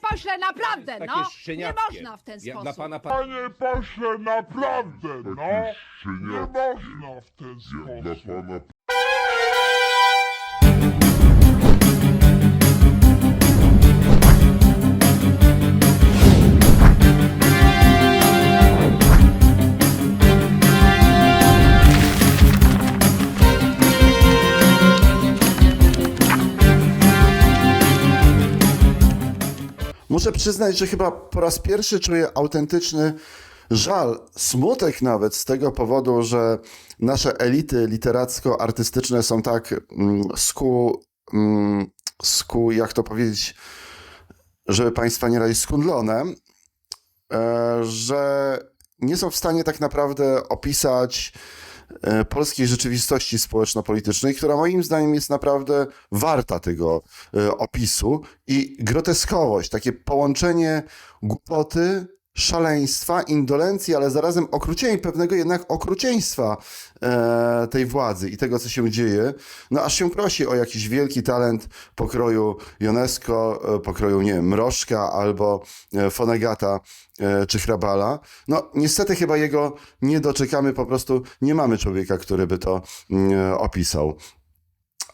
Panie pośle, naprawdę, Takie no! Nie szczeniackie. można w ten Ja, sposób. dla pana pa... Panie pośle, naprawdę, no! Nie można w ten ja dla sposób. pana Muszę przyznać, że chyba po raz pierwszy czuję autentyczny żal, smutek nawet z tego powodu, że nasze elity literacko-artystyczne są tak mm, sku, mm, sku, jak to powiedzieć, żeby Państwa nie razić, skundlone, e, że nie są w stanie tak naprawdę opisać polskiej rzeczywistości społeczno-politycznej, która moim zdaniem jest naprawdę warta tego e, opisu i groteskowość, takie połączenie głupoty, szaleństwa, indolencji, ale zarazem okrucień, pewnego jednak okrucieństwa e, tej władzy i tego, co się dzieje, no aż się prosi o jakiś wielki talent pokroju Jonesko, e, pokroju, nie wiem, Mrożka albo e, Fonegata e, czy Hrabala. No niestety chyba jego nie doczekamy, po prostu nie mamy człowieka, który by to mm, opisał.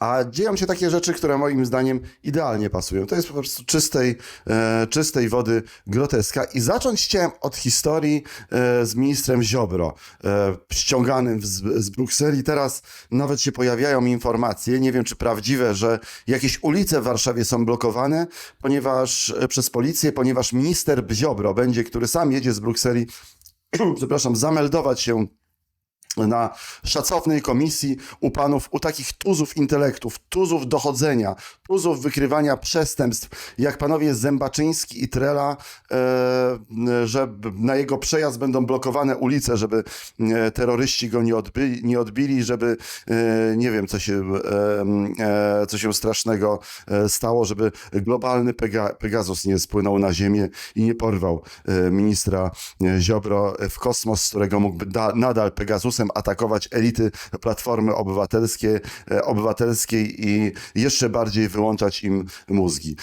A dzieją się takie rzeczy, które moim zdaniem idealnie pasują. To jest po prostu czystej, e, czystej wody groteska. I zacząć chciałem od historii e, z ministrem Ziobro, e, ściąganym z, z Brukseli. Teraz nawet się pojawiają informacje, nie wiem czy prawdziwe, że jakieś ulice w Warszawie są blokowane, ponieważ e, przez policję, ponieważ minister Ziobro będzie, który sam jedzie z Brukseli, przepraszam, zameldować się na szacownej komisji u panów, u takich tuzów intelektów, tuzów dochodzenia, tuzów wykrywania przestępstw, jak panowie Zębaczyński i Trela, e, że na jego przejazd będą blokowane ulice, żeby e, terroryści go nie, odby, nie odbili, żeby e, nie wiem, co się, co się strasznego stało, żeby globalny Pega, Pegasus nie spłynął na ziemię i nie porwał ministra Ziobro w kosmos, z którego mógłby da, nadal Pegasusem atakować elity Platformy Obywatelskie, e, Obywatelskiej i jeszcze bardziej wyłączać im mózgi.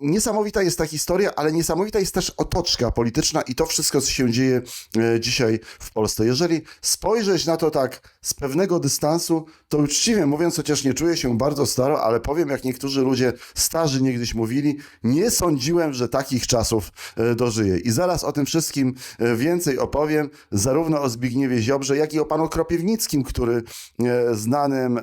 Niesamowita jest ta historia, ale niesamowita jest też otoczka polityczna i to wszystko, co się dzieje e, dzisiaj w Polsce. Jeżeli spojrzeć na to tak z pewnego dystansu, to uczciwie mówiąc, chociaż nie czuję się bardzo staro, ale powiem, jak niektórzy ludzie starzy niegdyś mówili, nie sądziłem, że takich czasów e, dożyję. I zaraz o tym wszystkim e, więcej opowiem, zarówno o Zbigniewie Ziobrze, jak i o panu Kropiewnickim, który znanym,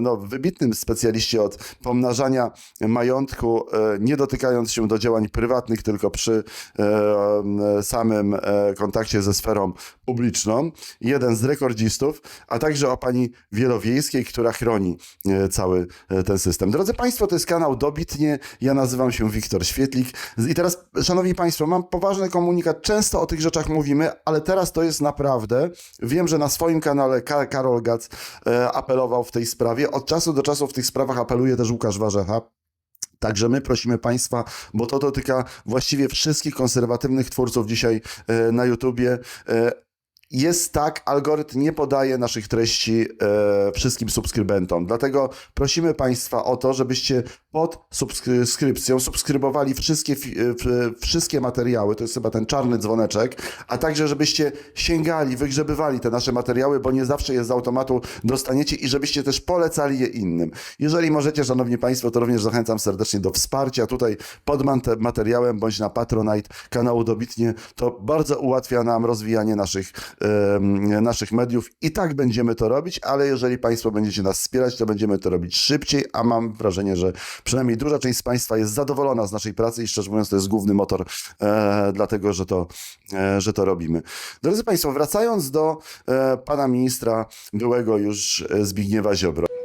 no, wybitnym specjaliście od pomnażania majątku, nie dotykając się do działań prywatnych, tylko przy e, samym e, kontakcie ze sferą publiczną. Jeden z rekordzistów, a także o pani Wielowiejskiej, która chroni e, cały e, ten system. Drodzy Państwo, to jest kanał Dobitnie. Ja nazywam się Wiktor Świetlik. I teraz, Szanowni Państwo, mam poważny komunikat. Często o tych rzeczach mówimy, ale teraz to jest naprawdę. Wiem, że na swoim kanale Ka- Karol Gac e, apelował w tej sprawie. Od czasu do czasu w tych sprawach apeluje też Łukasz Warzecha. Także my prosimy Państwa, bo to dotyka właściwie wszystkich konserwatywnych twórców dzisiaj e, na YouTubie. Jest tak, algorytm nie podaje naszych treści e, wszystkim subskrybentom. Dlatego prosimy Państwa o to, żebyście pod subskrypcją subskrybowali wszystkie, e, wszystkie materiały. To jest chyba ten czarny dzwoneczek, a także żebyście sięgali, wygrzebywali te nasze materiały, bo nie zawsze je z automatu dostaniecie i żebyście też polecali je innym. Jeżeli możecie, Szanowni Państwo, to również zachęcam serdecznie do wsparcia tutaj pod materiałem bądź na Patronite kanału Dobitnie. To bardzo ułatwia nam rozwijanie naszych, naszych mediów i tak będziemy to robić, ale jeżeli Państwo będziecie nas wspierać, to będziemy to robić szybciej, a mam wrażenie, że przynajmniej duża część z Państwa jest zadowolona z naszej pracy i szczerze mówiąc to jest główny motor e, dlatego, że to, e, że to robimy. Drodzy Państwo, wracając do e, pana ministra byłego już e, Zbigniewa Ziobro.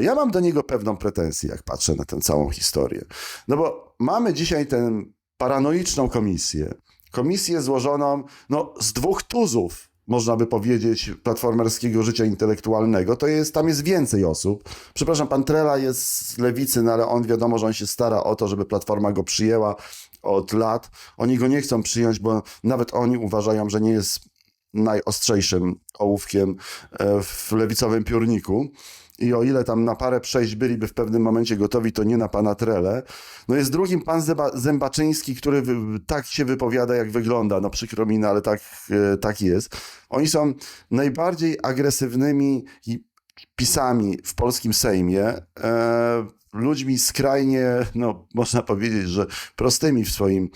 Ja mam do niego pewną pretensję, jak patrzę na tę całą historię. No bo mamy dzisiaj tę paranoiczną komisję. Komisję złożoną no, z dwóch tuzów można by powiedzieć, platformerskiego życia intelektualnego, to jest, tam jest więcej osób. Przepraszam, pan Trela jest z lewicy, no ale on wiadomo, że on się stara o to, żeby Platforma go przyjęła od lat. Oni go nie chcą przyjąć, bo nawet oni uważają, że nie jest najostrzejszym ołówkiem e, w lewicowym piórniku. I o ile tam na parę przejść byliby w pewnym momencie gotowi, to nie na pana Trele. No jest drugim pan Zęba- Zębaczyński, który tak się wypowiada, jak wygląda. No przykro mi, no, ale tak, e, tak jest. Oni są najbardziej agresywnymi pisami w polskim Sejmie. E, ludźmi skrajnie, no można powiedzieć, że prostymi w swoim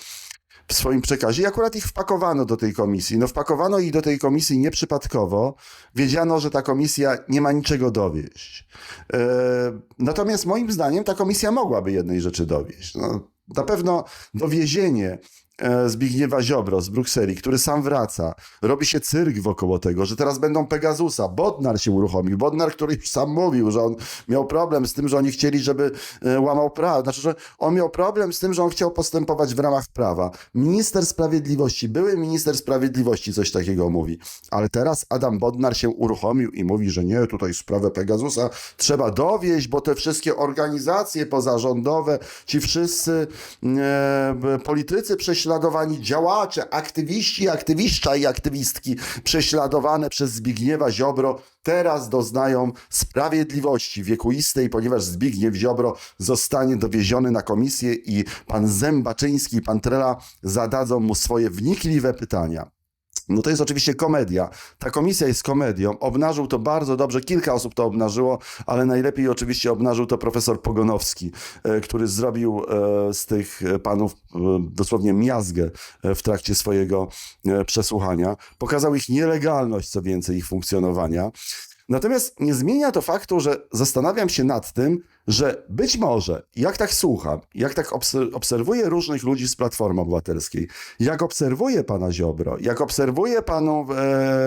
w swoim przekazie i akurat ich wpakowano do tej komisji. No wpakowano ich do tej komisji nieprzypadkowo. Wiedziano, że ta komisja nie ma niczego dowieść. E, natomiast moim zdaniem ta komisja mogłaby jednej rzeczy dowieść. No, na pewno dowiezienie Zbigniewa Ziobro z Brukseli, który sam wraca, robi się cyrk wokoło tego, że teraz będą Pegasusa. Bodnar się uruchomił. Bodnar, który już sam mówił, że on miał problem z tym, że oni chcieli, żeby e, łamał prawo. Znaczy, że on miał problem z tym, że on chciał postępować w ramach prawa. Minister Sprawiedliwości, były minister Sprawiedliwości coś takiego mówi. Ale teraz Adam Bodnar się uruchomił i mówi, że nie, tutaj sprawę Pegasusa trzeba dowieść, bo te wszystkie organizacje pozarządowe, ci wszyscy e, politycy prześladowani, działacze, aktywiści, aktywiszcza i aktywistki prześladowane przez Zbigniewa Ziobro teraz doznają sprawiedliwości wiekuistej, ponieważ Zbigniew Ziobro zostanie dowieziony na komisję i pan Zębaczyński i pan Trela zadadzą mu swoje wnikliwe pytania. No to jest oczywiście komedia. Ta komisja jest komedią. Obnażył to bardzo dobrze. Kilka osób to obnażyło, ale najlepiej oczywiście obnażył to profesor Pogonowski, e, który zrobił e, z tych panów e, dosłownie miazgę w trakcie swojego przesłuchania. Pokazał ich nielegalność, co więcej, ich funkcjonowania. Natomiast nie zmienia to faktu, że zastanawiam się nad tym, że być może, jak tak słucham, jak tak obser- obserwuję różnych ludzi z Platformy Obywatelskiej, jak obserwuję pana Ziobro, jak obserwuję panu, e,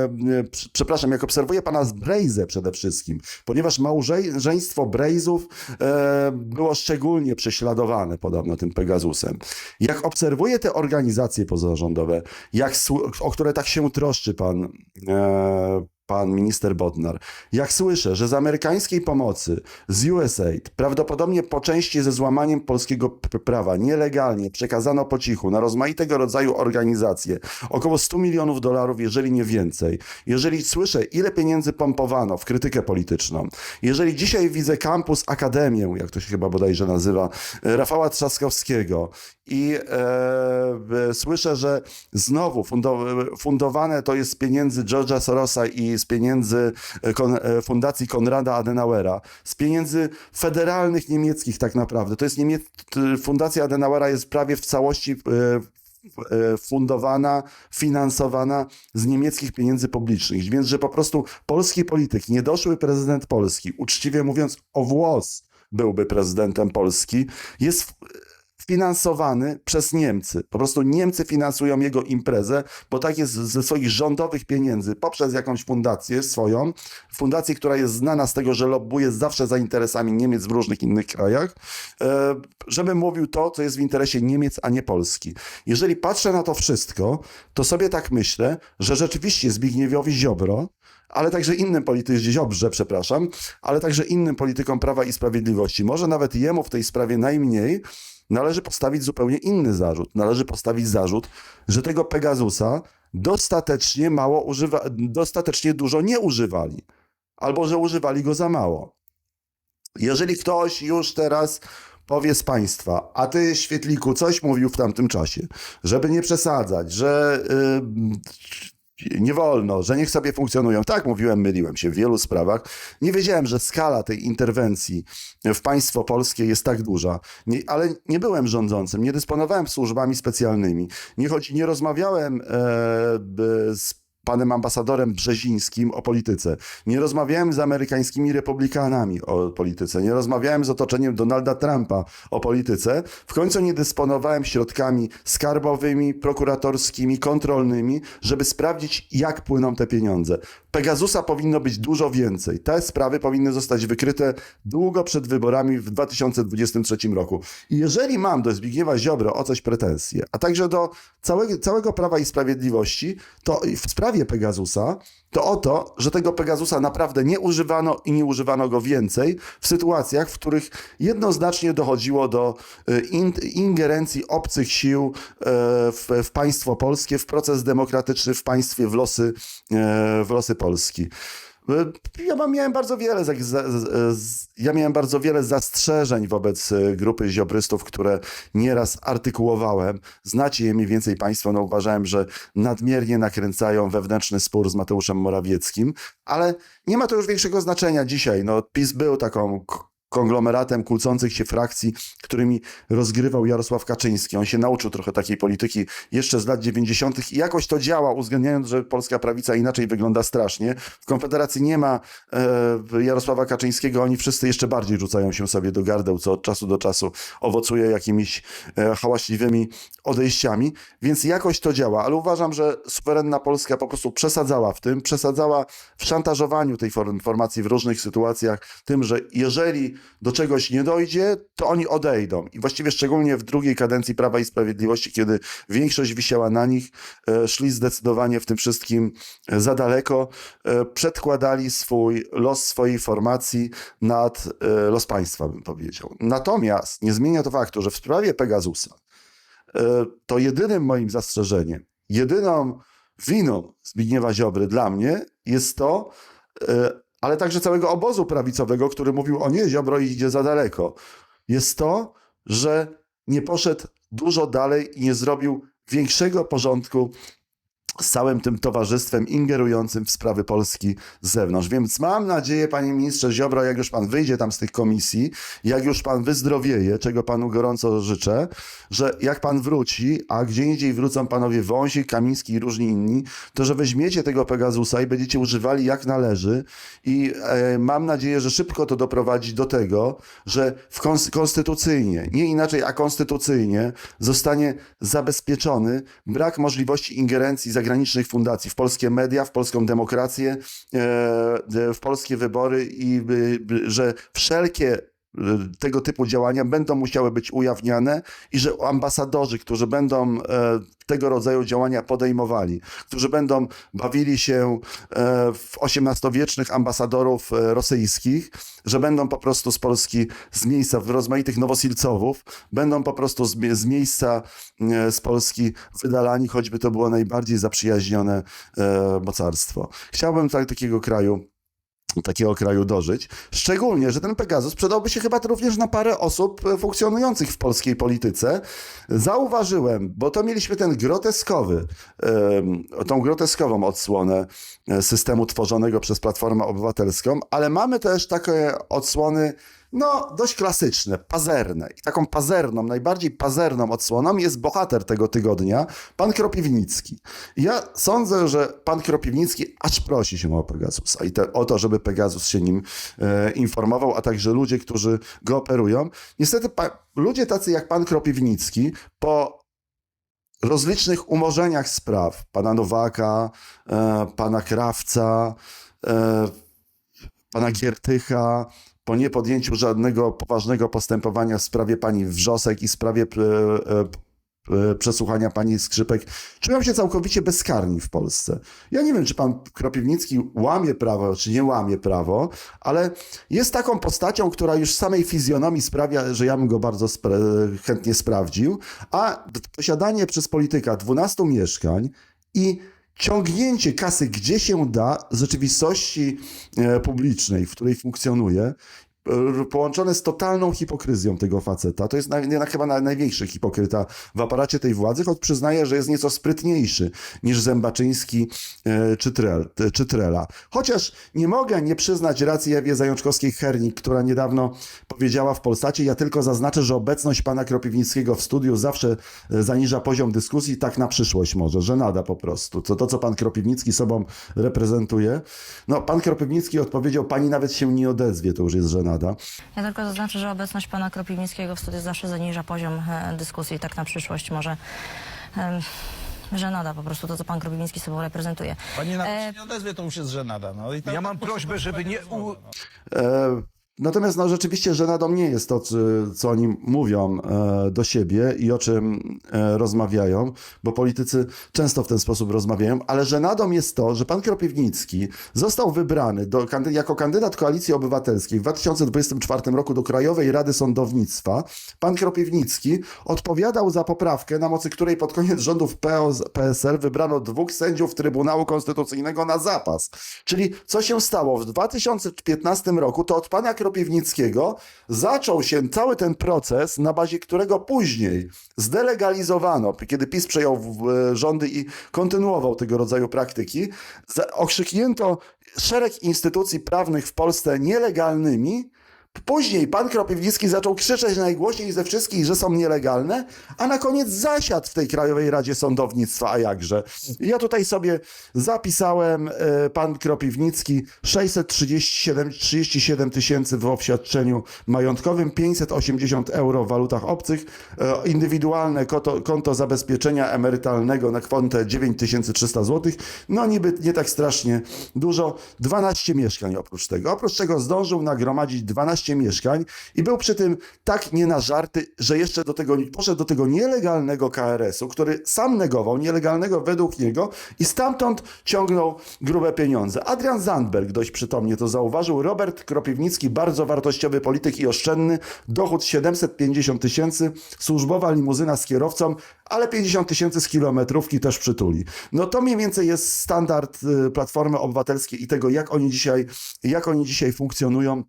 e, prz- przepraszam, jak obserwuję pana z Brejzę przede wszystkim, ponieważ małżeństwo Brejzów e, było szczególnie prześladowane podobno tym Pegasusem. Jak obserwuję te organizacje pozarządowe, jak, o które tak się troszczy pan, e, pan minister Bodnar. Jak słyszę, że z amerykańskiej pomocy, z USAID, prawdopodobnie po części ze złamaniem polskiego prawa, nielegalnie przekazano po cichu na rozmaitego rodzaju organizacje około 100 milionów dolarów, jeżeli nie więcej. Jeżeli słyszę, ile pieniędzy pompowano w krytykę polityczną, jeżeli dzisiaj widzę kampus Akademię, jak to się chyba bodajże nazywa, Rafała Trzaskowskiego i e, słyszę, że znowu fundo, fundowane to jest z pieniędzy George'a Sorosa i z pieniędzy e, kon, e, Fundacji Konrada Adenauera, z pieniędzy federalnych niemieckich tak naprawdę. To jest niemie, t- Fundacja Adenauera jest prawie w całości e, fundowana, finansowana z niemieckich pieniędzy publicznych. Więc, że po prostu polski polityk, niedoszły prezydent Polski, uczciwie mówiąc o włos byłby prezydentem Polski, jest finansowany przez Niemcy. Po prostu Niemcy finansują jego imprezę, bo tak jest ze swoich rządowych pieniędzy, poprzez jakąś fundację swoją, fundację, która jest znana z tego, że lobbuje zawsze za interesami Niemiec w różnych innych krajach, e, żeby mówił to, co jest w interesie Niemiec, a nie Polski. Jeżeli patrzę na to wszystko, to sobie tak myślę, że rzeczywiście Zbigniewowi Ziobro, ale także innym politykom, Ziobrze, przepraszam, ale także innym politykom Prawa i Sprawiedliwości, może nawet jemu w tej sprawie najmniej, należy postawić zupełnie inny zarzut. Należy postawić zarzut, że tego Pegasusa dostatecznie mało używa, dostatecznie dużo nie używali, albo że używali go za mało. Jeżeli ktoś już teraz powie z Państwa, a Ty, Świetliku, coś mówił w tamtym czasie, żeby nie przesadzać, że yy, nie wolno, że niech sobie funkcjonują. Tak, mówiłem, myliłem się w wielu sprawach. Nie wiedziałem, że skala tej interwencji w państwo polskie jest tak duża, nie, ale nie byłem rządzącym, nie dysponowałem służbami specjalnymi, nie, chodzi, nie rozmawiałem e, z panem ambasadorem Brzezińskim o polityce. Nie rozmawiałem z amerykańskimi republikanami o polityce. Nie rozmawiałem z otoczeniem Donalda Trumpa o polityce. W końcu nie dysponowałem środkami skarbowymi, prokuratorskimi, kontrolnymi, żeby sprawdzić, jak płyną te pieniądze. Pegasusa powinno być dużo więcej. Te sprawy powinny zostać wykryte długo przed wyborami w 2023 roku. I jeżeli mam do Zbigniewa Ziobro o coś pretensje, a także do całego, całego Prawa i Sprawiedliwości, to w sprawie sprawie Pegasusa, to o to, że tego Pegasusa naprawdę nie używano i nie używano go więcej w sytuacjach, w których jednoznacznie dochodziło do e, in, ingerencji obcych sił e, w, w państwo polskie, w proces demokratyczny w państwie, w losy, e, w losy Polski. E, Ja miałem bardzo wiele, ja miałem bardzo wiele zastrzeżeń wobec e, grupy ziobrystów, które nieraz artykułowałem. Znacie je mniej więcej Państwo, no uważałem, że nadmiernie nakręcają wewnętrzny spór z Mateuszem Morawieckim, ale nie ma to już większego znaczenia dzisiaj. No, PiS był taką konglomeratem kłócących się frakcji, którymi rozgrywał Jarosław Kaczyński. On się nauczył trochę takiej polityki jeszcze z lat 90. i jakoś to działa, uwzględniając, że polska prawica inaczej wygląda strasznie. W Konfederacji nie ma e, Jarosława Kaczyńskiego, oni wszyscy jeszcze bardziej rzucają się sobie do gardeł, co od czasu do czasu owocuje jakimiś e, hałaśliwymi odejściami, więc jakoś to działa, ale uważam, że suwerenna Polska po prostu przesadzała w tym, przesadzała w szantażowaniu tej form- formacji w różnych sytuacjach, tym, że jeżeli do czegoś nie dojdzie, to oni odejdą. I właściwie szczególnie w drugiej kadencji Prawa i Sprawiedliwości, kiedy większość wisiała na nich, e, szli zdecydowanie w tym wszystkim e, za daleko, e, przedkładali swój los swojej formacji nad los państwa, bym powiedział. Natomiast nie zmienia to faktu, że w sprawie Pegasusa to jedynym moim zastrzeżeniem, jedyną winą Zbigniewa Ziobry dla mnie jest to, ale także całego obozu prawicowego, który mówił, o nie, Ziobro idzie za daleko, jest to, że nie poszedł dużo dalej i nie zrobił większego porządku z całym tym towarzystwem ingerującym w sprawy Polski z zewnątrz. Więc mam nadzieję, panie ministrze Ziobro, jak już pan wyjdzie tam z tych komisji, jak już pan wyzdrowieje, czego panu gorąco życzę, że jak pan wróci, a gdzie indziej wrócą panowie Wąsik, Kamiński i różni inni, to że weźmiecie tego Pegasusa i będziecie używali jak należy i e, mam nadzieję, że szybko to doprowadzi do tego, że w kons- konstytucyjnie, nie inaczej, a konstytucyjnie zostanie zabezpieczony brak możliwości ingerencji zagranicznych fundacji w polskie media, w polską demokrację, e, w polskie wybory i że wszelkie tego typu działania będą musiały być ujawniane i że ambasadorzy, którzy będą e, tego rodzaju działania podejmowali, którzy będą bawili się e, w XVIII-wiecznych ambasadorów e, rosyjskich, że będą po prostu z Polski, z miejsca, rozmaitych nowosilcowów, będą po prostu z, z miejsca z Polski wydalani, choćby to było najbardziej zaprzyjaźnione mocarstwo. Chciałbym tak, takiego kraju takiego kraju dożyć. Szczególnie, że ten Pegasus przydałby się chyba również na parę osób e, funkcjonujących w polskiej polityce. Zauważyłem, bo to mieliśmy ten groteskowy, tą groteskową odsłonę e, systemu tworzonego przez Platformę Obywatelską, ale mamy też takie odsłony no, dość klasyczne, pazerne. I taką pazerną, najbardziej pazerną odsłoną jest bohater tego tygodnia, pan Kropiwnicki. Ja sądzę, że pan Kropiwnicki aż prosi się o Pegasusa i te, o to, żeby Pegasus się nim e, informował, a także ludzie, którzy go operują. Niestety pa, ludzie tacy jak pan Kropiwnicki po rozlicznych umorzeniach spraw pana Nowaka, e, pana Krawca, e, pana Giertycha, po niepodjęciu żadnego poważnego postępowania w sprawie pani Wrzosek i w sprawie e, e, e, przesłuchania pani Skrzypek, czują się całkowicie bezkarni w Polsce. Ja nie wiem, czy pan Kropiwnicki łamie prawo, czy nie łamie prawo, ale jest taką postacią, która już samej fizjonomii sprawia, że ja bym go bardzo chętnie sprawdził, a posiadanie przez polityka 12 mieszkań i ciągnięcie kasy gdzie się da z rzeczywistości e, publicznej, w której funkcjonuje, połączone z totalną hipokryzją tego faceta. To jest naj, chyba naj, największy hipokryta w aparacie tej władzy, choć przyznaję, że jest nieco sprytniejszy niż Zębaczyński e, czy, Trel, e, czy Trela. Chociaż nie mogę nie przyznać racji Ewie Zajączkowskiej-Hernik, która niedawno powiedziała w Polsacie, ja tylko zaznaczę, że obecność pana Kropiwnickiego w studiu zawsze e, zaniża poziom dyskusji, tak na przyszłość może, że nada po prostu. To, to co pan Kropiwnicki sobą reprezentuje. No, pan Kropiwnicki odpowiedział, pani nawet się nie odezwie, to już jest żenada. Ja tylko zaznaczę, że obecność pana Kropiwnickiego w studiu zawsze zaniża poziom e, dyskusji. Tak na przyszłość może... Żenada po prostu to, co pan Kropiwnicki sobą reprezentuje. Pani nawet E, się nie odezwie, to już jest żenada. No i tak Ja mam prośbę, żeby nie... U... E, Natomiast no, rzeczywiście żenadą nie jest to, co, oni mówią e, do siebie i o czym e, rozmawiają, bo politycy często w ten sposób rozmawiają, ale żenadą jest to, że pan Kropiwnicki został wybrany do, jako kandydat Koalicji Obywatelskiej w 2024 roku do Krajowej Rady Sądownictwa. Pan Kropiwnicki odpowiadał za poprawkę, na mocy której pod koniec rządów PSL wybrano dwóch sędziów Trybunału Konstytucyjnego na zapas. Czyli co się stało? W 2015 roku to od pana Kropiwnickiego zaczął się cały ten proces, na bazie którego później zdelegalizowano, kiedy PiS przejął rządy i kontynuował tego rodzaju praktyki, okrzyknięto szereg instytucji prawnych w Polsce nielegalnymi, Później pan Kropiwnicki zaczął krzyczeć najgłośniej ze wszystkich, że są nielegalne, a na koniec zasiadł w tej Krajowej Radzie Sądownictwa, a jakże. Ja tutaj sobie zapisałem, e, pan Kropiwnicki 637 37 tysięcy w oświadczeniu majątkowym, 580 euro w walutach obcych, e, indywidualne konto, konto zabezpieczenia emerytalnego na kwotę 9300 zł, no niby nie tak strasznie dużo, 12 mieszkań oprócz tego. Oprócz tego zdążył nagromadzić 12 mieszkań i był przy tym tak nie na żarty, że jeszcze do tego, poszedł do tego nielegalnego KRS-u, który sam negował, nielegalnego według niego i stamtąd ciągnął grube pieniądze. Adrian Zandberg dość przytomnie to zauważył. Robert Kropiwnicki, bardzo wartościowy polityk i oszczędny, dochód 750 tysięcy, służbowa limuzyna z kierowcą, ale 50 tysięcy z kilometrówki też przytuli. No to mniej więcej jest standard y, Platformy Obywatelskiej i tego, jak oni dzisiaj, jak oni dzisiaj funkcjonują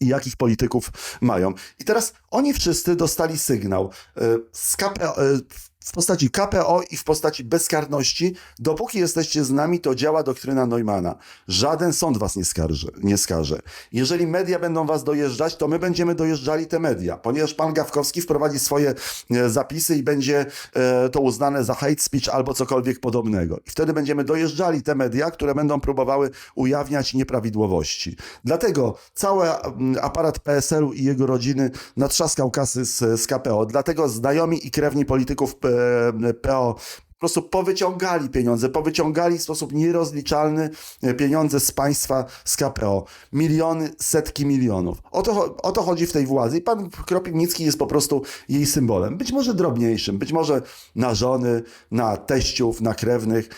i jakich polityków mają. I teraz oni wszyscy dostali sygnał y, z KPO, y, w postaci KPO i w postaci bezkarności. Dopóki jesteście z nami, to działa doktryna Neumana. Żaden sąd was nie, skarży, nie skaże. Jeżeli media będą was dojeżdżać, to my będziemy dojeżdżali te media, ponieważ pan Gawkowski wprowadzi swoje e, zapisy i będzie e, to uznane za hate speech albo cokolwiek podobnego. I wtedy będziemy dojeżdżali te media, które będą próbowały ujawniać nieprawidłowości. Dlatego cały mm, aparat PSL-u i jego rodziny natrzaskał kasy z, z KPO. Dlatego znajomi i krewni polityków e, PO prostu powyciągali pieniądze, powyciągali w sposób nierozliczalny e, pieniądze z państwa, z KPO. Miliony, setki milionów. O to, o to chodzi w tej władzy i pan Kropiwnicki jest po prostu jej symbolem. Być może drobniejszym, być może na żony, na teściów, na krewnych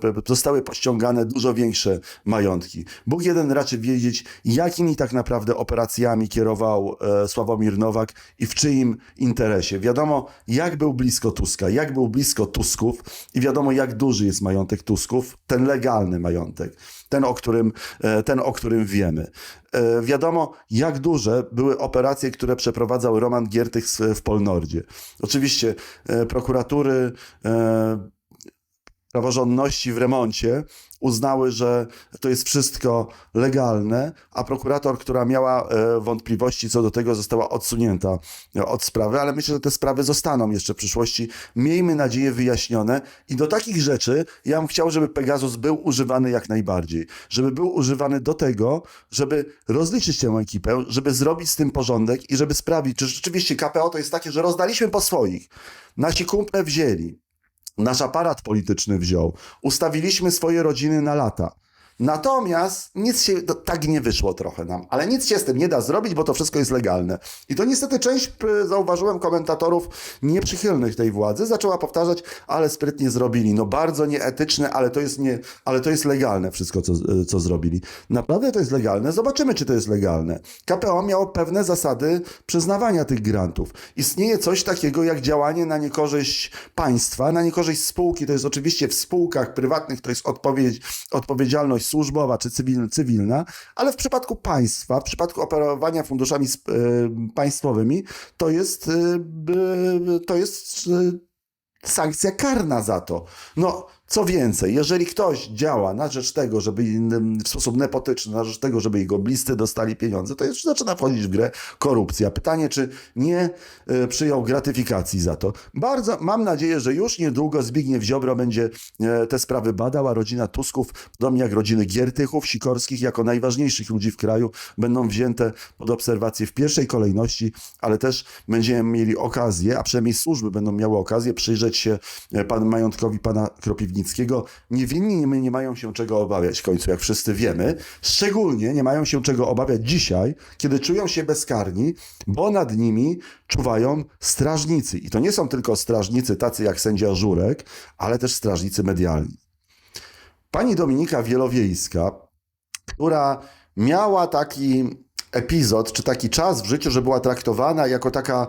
p- zostały pościągane dużo większe majątki. Bóg jeden raczy wiedzieć, jakimi tak naprawdę operacjami kierował e, Sławomir Nowak i w czyim interesie. Wiadomo, jak był blisko Tuska, jak był blisko Tusków i wiadomo, jak duży jest majątek Tusków, ten legalny majątek, ten, o którym, e, ten, o którym wiemy. E, Wiadomo, jak duże były operacje, które przeprowadzał Roman Giertych w Polnordzie. Oczywiście e, prokuratury praworządności w remoncie uznały, że to jest wszystko legalne, a prokurator, która miała e, wątpliwości co do tego, została odsunięta e, od sprawy, ale myślę, że te sprawy zostaną jeszcze w przyszłości, miejmy nadzieję, wyjaśnione. I do takich rzeczy ja bym chciał, żeby Pegasus był używany jak najbardziej, żeby był używany do tego, żeby rozliczyć tę ekipę, żeby zrobić z tym porządek i żeby sprawić, czy rzeczywiście KPO to jest takie, że rozdaliśmy po swoich, nasi kumple wzięli, nasz aparat polityczny wziął. Ustawiliśmy swoje rodziny na lata. Natomiast nic się to, tak nie wyszło trochę nam, ale nic się z tym nie da zrobić, bo to wszystko jest legalne. I to niestety część, p- zauważyłem, komentatorów nieprzychylnych tej władzy zaczęła powtarzać, ale sprytnie zrobili. No bardzo nieetyczne, ale to jest, nie, ale to jest legalne wszystko, co, co zrobili. Naprawdę to jest legalne? Zobaczymy, czy to jest legalne. KPO miało pewne zasady przyznawania tych grantów. Istnieje coś takiego jak działanie na niekorzyść państwa, na niekorzyść spółki. To jest oczywiście w spółkach prywatnych, to jest odpowiedź, odpowiedzialność służbowa czy cywil, cywilna, ale w przypadku państwa, w przypadku operowania funduszami e, państwowymi, to jest, e, to jest e, sankcja karna za to. No, co więcej, jeżeli ktoś działa na rzecz tego, żeby w sposób nepotyczny, na rzecz tego, żeby jego bliscy dostali pieniądze, to już zaczyna wchodzić w grę korupcja. Pytanie, czy nie e, przyjął gratyfikacji za to. Bardzo mam nadzieję, że już niedługo Zbigniew Ziobro będzie e, te sprawy badał, a rodzina Tusków, podobnie jak rodziny Giertychów, Sikorskich, jako najważniejszych ludzi w kraju, będą wzięte pod obserwację w pierwszej kolejności, ale też będziemy mieli okazję, a przynajmniej służby będą miały okazję przyjrzeć się e, pan majątkowi pana Kropiwnickiego Rudnickiego. Niewinni nie, nie mają się czego obawiać w końcu, jak wszyscy wiemy. Szczególnie nie mają się czego obawiać dzisiaj, kiedy czują się bezkarni, bo nad nimi czuwają strażnicy. I to nie są tylko strażnicy tacy jak sędzia Żurek, ale też strażnicy medialni. Pani Dominika Wielowiejska, która miała taki epizod, czy taki czas w życiu, że była traktowana jako taka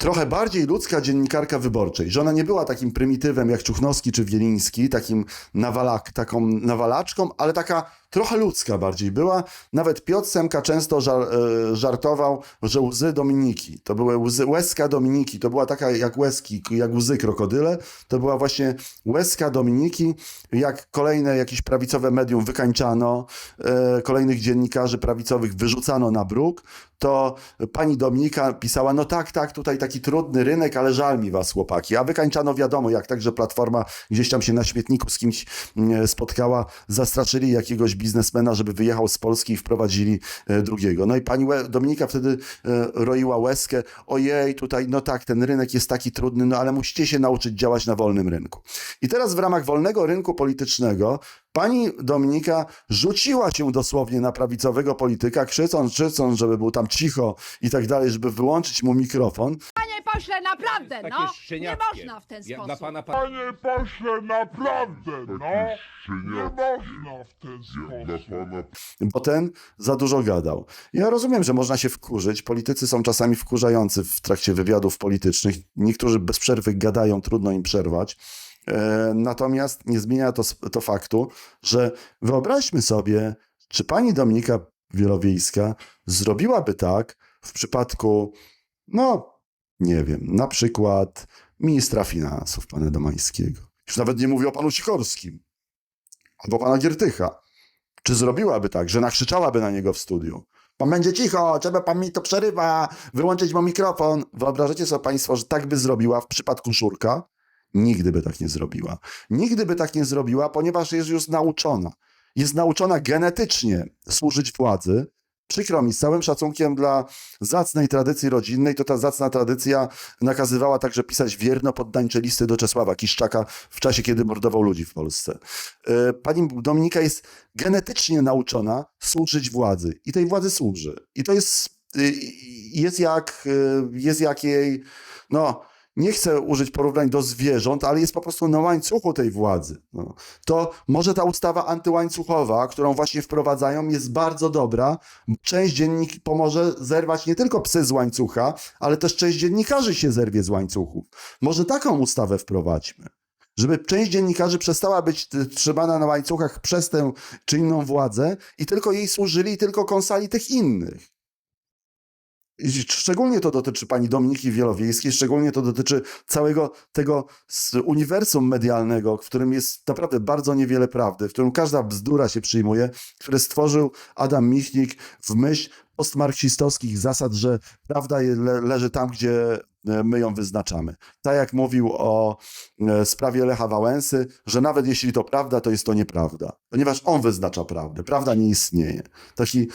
trochę bardziej ludzka dziennikarka wyborczej, że ona nie była takim prymitywem jak Czuchnowski czy Wieliński, takim nawalak, taką nawalaczką, ale taka trochę ludzka bardziej była. Nawet Piotr Semka często e, żartował, że łzy Dominiki, to były łzy, łezka Dominiki, to była taka jak łezki, jak łzy krokodyle, to była właśnie łezka Dominiki, jak kolejne jakieś prawicowe medium wykańczano, e, kolejnych dziennikarzy prawicowych wyrzucano na bruk, to pani Dominika pisała, no tak, tak, tutaj taki trudny rynek, ale żal mi was, chłopaki. A wykańczano wiadomo, jak także Platforma gdzieś tam się na śmietniku z kimś mm, spotkała, zastraszyli jakiegoś biznesmena, żeby wyjechał z Polski i wprowadzili e, drugiego. No i pani Dominika wtedy e, roiła łezkę, ojej, tutaj, no tak, ten rynek jest taki trudny, no ale musicie się nauczyć działać na wolnym rynku. I teraz w ramach wolnego rynku politycznego Pani Dominika rzuciła się dosłownie na prawicowego polityka, krzycząc, krzycząc, żeby był tam cicho i tak dalej, żeby wyłączyć mu mikrofon. Panie pośle, naprawdę, Takie no! Nie szczeniackie. można w ten Ja, sposób. dla pana, pa... Panie pośle, naprawdę, no. Nie można w ten dla sposób. pana bo ten za dużo gadał. Ja rozumiem, że można się wkurzyć. Politycy są czasami wkurzający w trakcie wywiadów politycznych. Niektórzy bez przerwy gadają, trudno im przerwać. E, Natomiast nie zmienia to, to faktu, że wyobraźmy sobie, czy pani Dominika Wielowiejska zrobiłaby tak w przypadku, no nie wiem, na przykład ministra finansów, pana Domańskiego. Już nawet nie mówię o panu Sikorskim albo pana Giertycha. Czy zrobiłaby tak, że nakrzyczałaby na niego w studiu? Pan będzie cicho, czemu pan mi to przerywa? Wyłączyć mu mikrofon. Wyobrażacie sobie państwo, że tak by zrobiła w przypadku Szurka? Nigdy by tak nie zrobiła. Nigdy by tak nie zrobiła, ponieważ jest już nauczona. Jest nauczona genetycznie służyć władzy. Przykro mi, z całym szacunkiem dla zacnej tradycji rodzinnej, to ta zacna tradycja nakazywała także pisać wierno poddańcze listy do Czesława Kiszczaka w czasie, kiedy mordował ludzi w Polsce. E, Pani Dominika jest genetycznie nauczona służyć władzy i tej władzy służy. I to jest, y, jest jak, y, jest jak jej, no, nie chcę użyć porównań do zwierząt, ale jest po prostu na łańcuchu tej władzy. No. To może ta ustawa antyłańcuchowa, którą właśnie wprowadzają, jest bardzo dobra. Część dziennik pomoże zerwać nie tylko psy z łańcucha, ale też część dziennikarzy się zerwie z łańcuchów. Może taką ustawę wprowadźmy żeby część dziennikarzy przestała być trzymana na łańcuchach przez tę czy inną władzę i tylko jej służyli i tylko kąsali tych innych. Szczególnie to dotyczy pani Dominiki Wielowiejskiej, szczególnie to dotyczy całego tego uniwersum medialnego, w którym jest naprawdę bardzo niewiele prawdy, w którym każda bzdura się przyjmuje, które stworzył Adam Michnik w myśl postmarksistowskich zasad, że prawda leży tam, gdzie e, my ją wyznaczamy. Tak jak mówił o e, sprawie Lecha Wałęsy, że nawet jeśli to prawda, to jest to nieprawda. Ponieważ on wyznacza prawdę. Prawda nie istnieje. Taki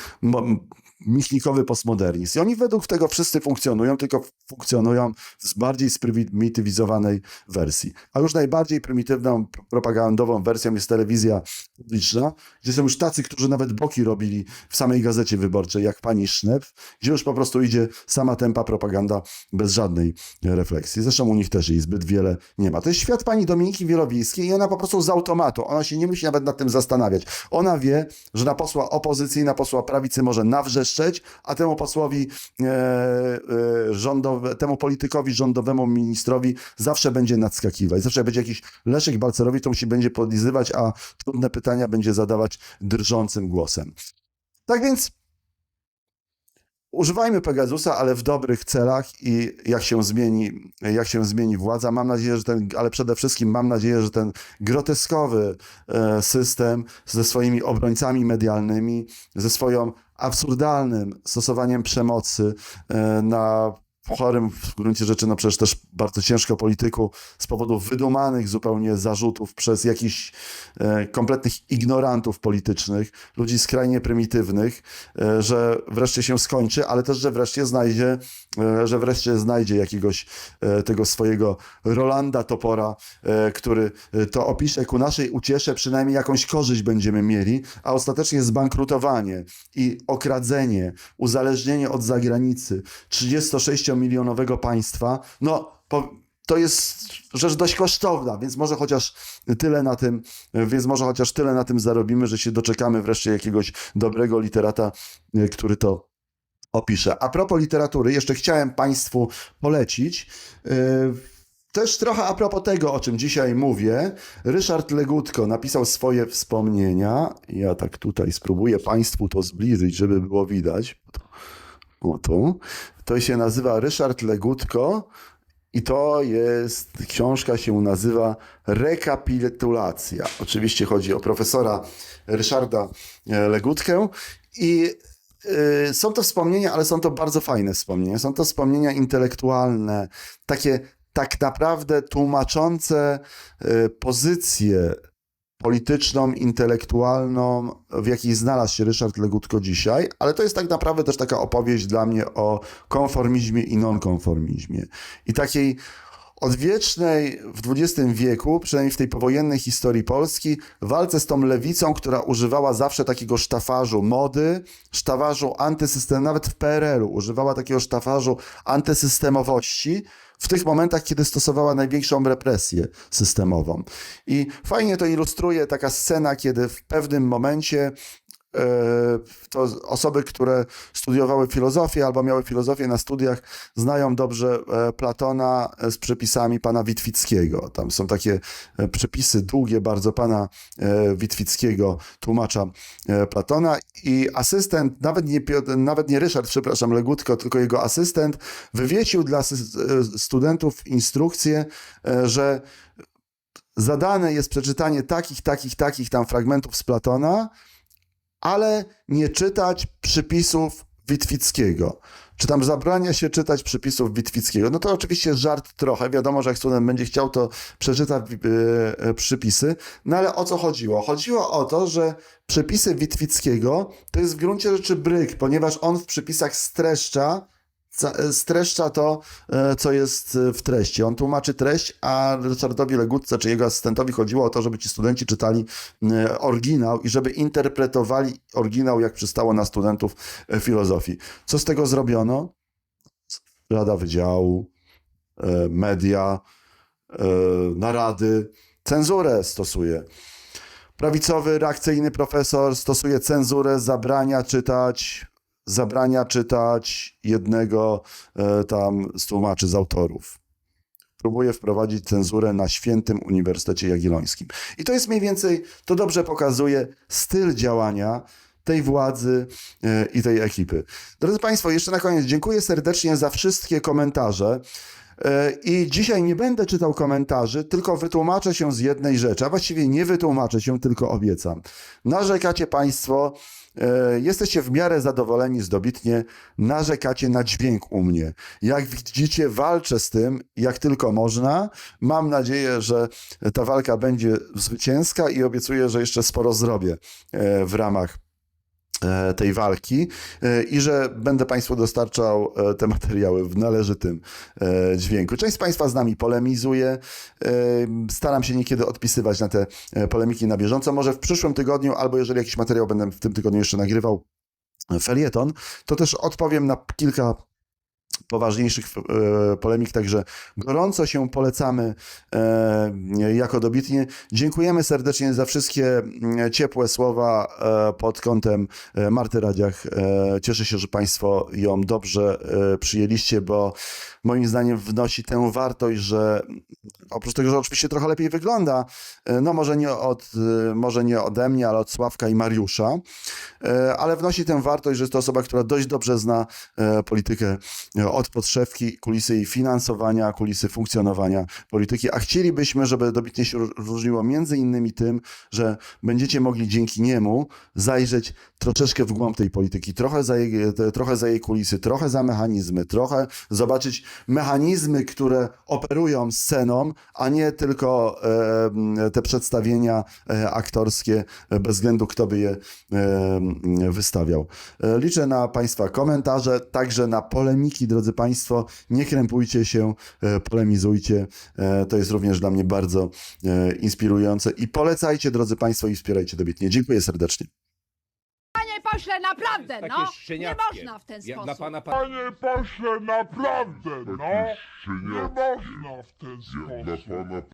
mo- m- michnikowy postmodernizm. I oni według tego wszyscy funkcjonują, tylko funkcjonują w bardziej sprymitywizowanej wersji. A już najbardziej prymitywną, propagandową wersją jest telewizja publiczna, gdzie są już tacy, którzy nawet boki robili w samej gazecie wyborczej, jak pani Sznep, gdzie już po prostu idzie sama tempa propaganda bez żadnej refleksji. Zresztą u nich też jej zbyt wiele nie ma. To jest świat pani Dominiki Wielowiejskiej i ona po prostu z automatu, ona się nie musi nawet nad tym zastanawiać. Ona wie, że na posła opozycji, na posła prawicy może a temu posłowi e, e, rządowe, temu politykowi rządowemu ministrowi zawsze będzie nadskakiwać. Zawsze będzie jakiś Leszek Balcerowicz, to musi będzie podlizywać, a trudne pytania będzie zadawać drżącym głosem. Tak więc używajmy Pegasusa, ale w dobrych celach i jak się zmieni, jak się zmieni władza. Mam nadzieję, że ten, ale przede wszystkim mam nadzieję, że ten groteskowy e, system ze swoimi obrońcami medialnymi, ze swoją absurdalnym stosowaniem przemocy e, na chorym w gruncie rzeczy, no przecież też bardzo ciężko polityku z powodu wydumanych zupełnie zarzutów przez jakichś e, kompletnych ignorantów politycznych, ludzi skrajnie prymitywnych, e, że wreszcie się skończy, ale też, że wreszcie znajdzie, e, że wreszcie znajdzie jakiegoś e, tego swojego Rolanda Topora, e, który to opisze ku naszej uciesze, przynajmniej jakąś korzyść będziemy mieli, a ostatecznie zbankrutowanie i okradzenie, uzależnienie od zagranicy 36-milionowego państwa, no to jest rzecz dość kosztowna, więc może chociaż tyle na tym, więc może chociaż tyle na tym zarobimy, że się doczekamy wreszcie jakiegoś dobrego literata, e, który to opisze. A propos literatury, jeszcze chciałem Państwu polecić. e, Też trochę a propos tego, o czym dzisiaj mówię, Ryszard Legutko napisał swoje wspomnienia. Ja tak tutaj spróbuję Państwu to zbliżyć, żeby było widać. O, tu. To się nazywa Ryszard Legutko i to jest, książka się nazywa Rekapitulacja. Oczywiście chodzi o profesora Ryszarda e, Legutkę i y, są to wspomnienia, ale są to bardzo fajne wspomnienia. Są to wspomnienia intelektualne, takie tak naprawdę tłumaczące y, pozycję polityczną, intelektualną, w jakiej znalazł się Ryszard Legutko dzisiaj, ale to jest tak naprawdę też taka opowieść dla mnie o konformizmie i nonkonformizmie. I takiej odwiecznej w XX wieku, przynajmniej w tej powojennej historii Polski, walce z tą lewicą, która używała zawsze takiego sztafarzu mody, sztafarzu antysystem, nawet w PRL-u używała takiego sztafarzu antysystemowości, w tych momentach, kiedy stosowała największą represję systemową. I fajnie to ilustruje taka scena, kiedy w pewnym momencie to osoby, które studiowały filozofię albo miały filozofię na studiach, znają dobrze e, Platona e, z przepisami pana Witwickiego. Tam są takie e, przepisy długie bardzo pana e, Witwickiego, tłumacza e, Platona i asystent, nawet nie, nawet nie Ryszard, przepraszam, Legutko, tylko jego asystent, wywiesił dla e, studentów instrukcję, e, że zadane jest przeczytanie takich, takich, takich tam fragmentów z Platona, ale nie czytać przypisów Witwickiego. Czy tam zabrania się czytać przypisów Witwickiego? No to oczywiście żart trochę. Wiadomo, że jak student będzie chciał, to przeczyta e, przypisy. No ale o co chodziło? Chodziło o to, że przypisy Witwickiego to jest w gruncie rzeczy bryk, ponieważ on w przypisach streszcza streszcza to, e, co jest e, w treści. On tłumaczy treść, a Ryszardowi Legutce czy jego asystentowi chodziło o to, żeby ci studenci czytali e, oryginał i żeby interpretowali oryginał, jak przystało na studentów e, filozofii. Co z tego zrobiono? Rada Wydziału, e, media, e, narady, cenzurę stosuje. Prawicowy, reakcyjny profesor stosuje cenzurę, zabrania czytać, zabrania czytać jednego e, tam z tłumaczy, z autorów. Próbuje wprowadzić cenzurę na Świętym Uniwersytecie Jagiellońskim. I to jest mniej więcej, to dobrze pokazuje styl działania tej władzy e, i tej ekipy. Drodzy Państwo, jeszcze na koniec dziękuję serdecznie za wszystkie komentarze. E, I dzisiaj nie będę czytał komentarzy, tylko wytłumaczę się z jednej rzeczy, a właściwie nie wytłumaczę się, tylko obiecam. Narzekacie Państwo, jesteście w miarę zadowoleni z dobitnie, narzekacie na dźwięk u mnie. Jak widzicie, walczę z tym, jak tylko można. Mam nadzieję, że ta walka będzie zwycięska i obiecuję, że jeszcze sporo zrobię e, w ramach e, tej walki e, i że będę Państwu dostarczał e, te materiały w należytym e, dźwięku. Część z Państwa z nami polemizuje. E, Staram się niekiedy odpisywać na te e, polemiki na bieżąco. Może w przyszłym tygodniu, albo jeżeli jakiś materiał będę w tym tygodniu jeszcze nagrywał, e, felieton, to też odpowiem na kilka poważniejszych e, polemik, także gorąco się polecamy e, jako dobitnie. Dziękujemy serdecznie za wszystkie mm, ciepłe słowa e, pod kątem Marty Radziach. Cieszę się, że Państwo ją dobrze przyjęliście, bo moim zdaniem wnosi tę wartość, że oprócz tego, że oczywiście trochę lepiej wygląda, e, no może nie, od, e, może nie ode mnie, ale od Sławka i Mariusza, e, ale wnosi tę wartość, że jest to osoba, która dość dobrze zna politykę od podszewki, kulisy jej finansowania, kulisy funkcjonowania polityki, a chcielibyśmy, żeby dobitnie się różniło między innymi tym, że będziecie mogli dzięki niemu zajrzeć troszeczkę w głąb tej polityki, trochę za jej, trochę za jej kulisy, trochę za mechanizmy, trochę zobaczyć mechanizmy, które operują sceną, a nie tylko e, te przedstawienia e, aktorskie, bez względu kto by je e, wystawiał. Liczę na Państwa komentarze, także na polemiki, drodzy Państwo. Nie krępujcie się, polemizujcie. To jest również dla mnie bardzo inspirujące. I polecajcie, drodzy Państwo, i wspierajcie dobitnie. Dziękuję serdecznie. Panie pośle, naprawdę, Takie no! Nie szczeniackie. można w ten Ja, sposób. dla pana pa- Panie pośle, naprawdę, no! Nie można w ten Ja, dla sposób. pana